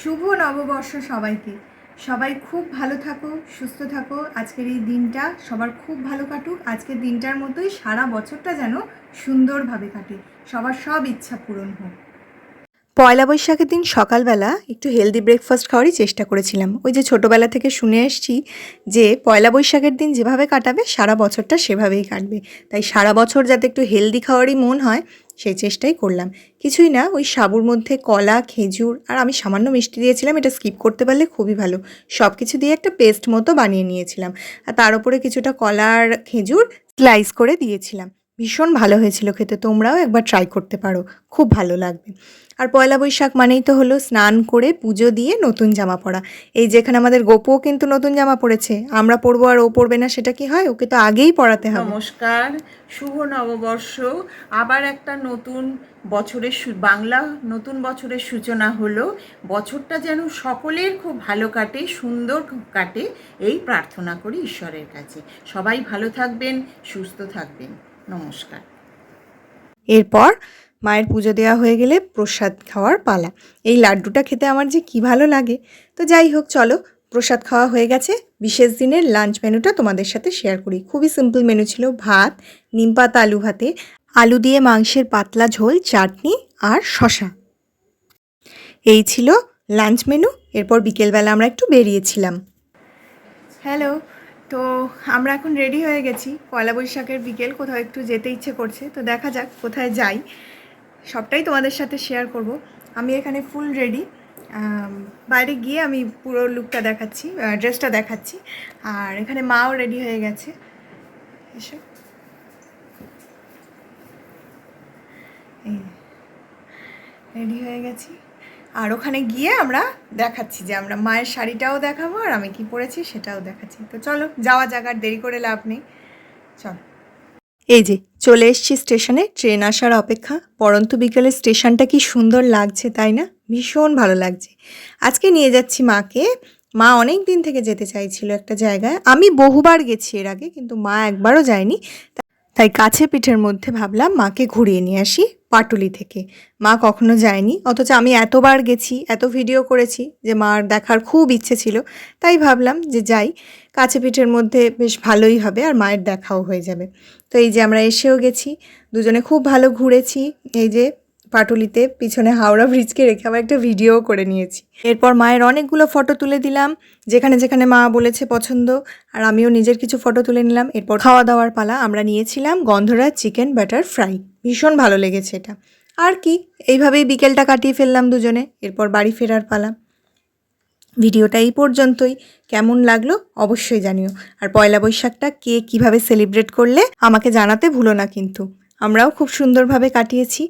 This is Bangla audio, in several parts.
শুভ নববর্ষ সবাইকে। সবাই খুব ভালো থাকো, সুস্থ থাকো। আজকের এই দিনটা সবার খুব ভালো কাটুক। আজকের দিনটার মতোই সারা বছরটা যেন সুন্দরভাবে কাটে। সবার সব ইচ্ছা পূরণ হোক। পয়লা বৈশাখের দিন সকালবেলা একটু হেলদি ব্রেকফাস্ট খাওয়ারই চেষ্টা করেছিলাম। ওই যে ছোটোবেলা থেকে শুনে এসছি যে পয়লা বৈশাখের দিন যেভাবে কাটাবে, সারা বছরটা সেভাবেই কাটবে। তাই সারা বছর যাতে একটু হেলদি খাওয়ারই মন হয়, সেই চেষ্টাই করলাম। কিছুই না, ওই সাবুর মধ্যে কলা, খেজুর আর আমি সামান্য মিষ্টি দিয়েছিলাম, এটা স্কিপ করতে পারলে খুবই ভালো। সব কিছু দিয়ে একটা পেস্ট মতো বানিয়ে নিয়েছিলাম। আর তার উপরে কিছুটা কলা আর খেজুর স্লাইস করে দিয়েছিলাম। ভীষণ ভালো হয়েছিল খেতে, তোমরাও একবার ট্রাই করতে পারো, খুব ভালো লাগবে। আর পয়লা বৈশাখ মানেই তো হলো স্নান করে পুজো দিয়ে নতুন জামা পরা এই যেখানে আমাদের গোপও কিন্তু নতুন জামা পড়েছে, আমরা পরবো আর ও পরবে না, সেটা কি হয়? ওকে তো আগেই পড়াতে হবে। নমস্কার, শুভ নববর্ষ। আবার একটা নতুন বছরের বাংলা নতুন বছরের সূচনা হলো, বছরটা যেন সকলের খুব ভালো কাটে, সুন্দর কাটে, এই প্রার্থনা করি ঈশ্বরের কাছে। সবাই ভালো থাকবেন, সুস্থ থাকবেন। নমস্কার। এরপর মায়ের পুজো দেওয়া হয়ে গেলে প্রসাদ খাওয়ার পালা। এই লাড্ডুটা খেতে আমার যে কি ভালো লাগে। তো যাই হোক চলো প্রসাদ খাওয়া হয়ে গেছে। বিশেষ দিনের লাঞ্চ মেনুটা তোমাদের সাথে শেয়ার করি। খুবই সিম্পল মেনু ছিল ভাত নিম পাতা আলু ভাতে আলু দিয়ে মাংসের পাতলা ঝোল চাটনি আর শশা এই ছিল লাঞ্চ মেনু। এরপর বিকেলবেলা আমরা একটু বেরিয়েছিলাম। হ্যালো তো আমরা এখন রেডি হয়ে গেছি। পয়লা বৈশাখের বিকেল, কোথাও একটু যেতে ইচ্ছে করছে। তো দেখা যাক কোথায় যাই। সবটাই তোমাদের সাথে শেয়ার করব। আমি এখানে ফুল রেডি বাইরে গিয়ে আমি পুরো লুকটা দেখাচ্ছি ড্রেসটা দেখাচ্ছি। আর এখানে মাও রেডি হয়ে গেছে। এসো। রেডি হয়ে গেছি। আর ওখানে গিয়ে আমরা দেখাচ্ছি যে আমরা মায়ের শাড়িটাও দেখাবো আর আমি কি পরেছি সেটাও দেখাচ্ছি। তো চলো, যাওয়া জায়গার দেরি করে লাভ নেই। চলো। এই যে, চলে এসছি স্টেশনে, ট্রেন আসার অপেক্ষা। পরন্তু বিকেলে স্টেশনটা কি সুন্দর লাগছে, তাই না? ভীষণ ভালো লাগছে। আজকে নিয়ে যাচ্ছি মাকে। মা অনেক দিন থেকে যেতে চাইছিল একটা জায়গায়। আমি বহুবার গেছি এর আগে, কিন্তু মা একবারও যায়নি। তাই কাছে পিঠের মধ্যে ভাবলাম মাকে ঘুরিয়ে নিয়ে আসি। পাটুলি থেকে। মা কখনো যায়নি, অথচ আমি এতবার গেছি, এত ভিডিও করেছি যে মার দেখার খুব ইচ্ছে ছিল। তাই ভাবলাম যে যাই, কাছে পিঠের মধ্যে বেশ ভালোই হবে আর মায়ের দেখাও হয়ে যাবে। তো এই যে আমরা এসেও গেছি, দুজনে খুব ভালো ঘুরেছি, এই যে পাটুলিতে পিছনে হাওড়া ব্রিজকে রেখে আবার একটা ভিডিও করে নিয়েছি। এরপর মায়ের অনেকগুলো ফটো তুলে দিলাম, যেখানে যেখানে মা বলেছে পছন্দ, আর আমিও নিজের কিছু ফটো তুলে নিলাম। এরপর খাওয়া দাওয়ার পালা আমরা নিয়েছিলাম গন্ধরাজ চিকেন বাটার ফ্রাই ভীষণ ভালো লেগেছে এটা। আর কি, এইভাবেই বিকেলটা কাটিয়ে ফেললাম দুজনে, এরপর বাড়ি ফেরার পালা। ভিডিওটা এই পর্যন্তই। কেমন লাগল অবশ্যই জানিও। আর পয়লা বৈশাখটা কে কীভাবে সেলিব্রেট করলে আমাকে জানাতে ভুলো না কিন্তু। আমরাও খুব সুন্দরভাবে কাটিয়েছি।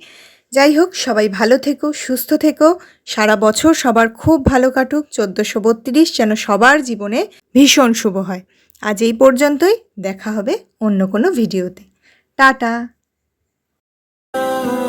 যাই হোক, সবাই ভালো থেকো, সুস্থ থেকো। সারা বছর সবার খুব ভালো কাটুক। চোদ্দোশো বত্রিশ যেন সবার জীবনে ভীষণ শুভ হয়। আজ এই পর্যন্তই। দেখা হবে অন্য কোনো ভিডিওতে। টাটা। Oh.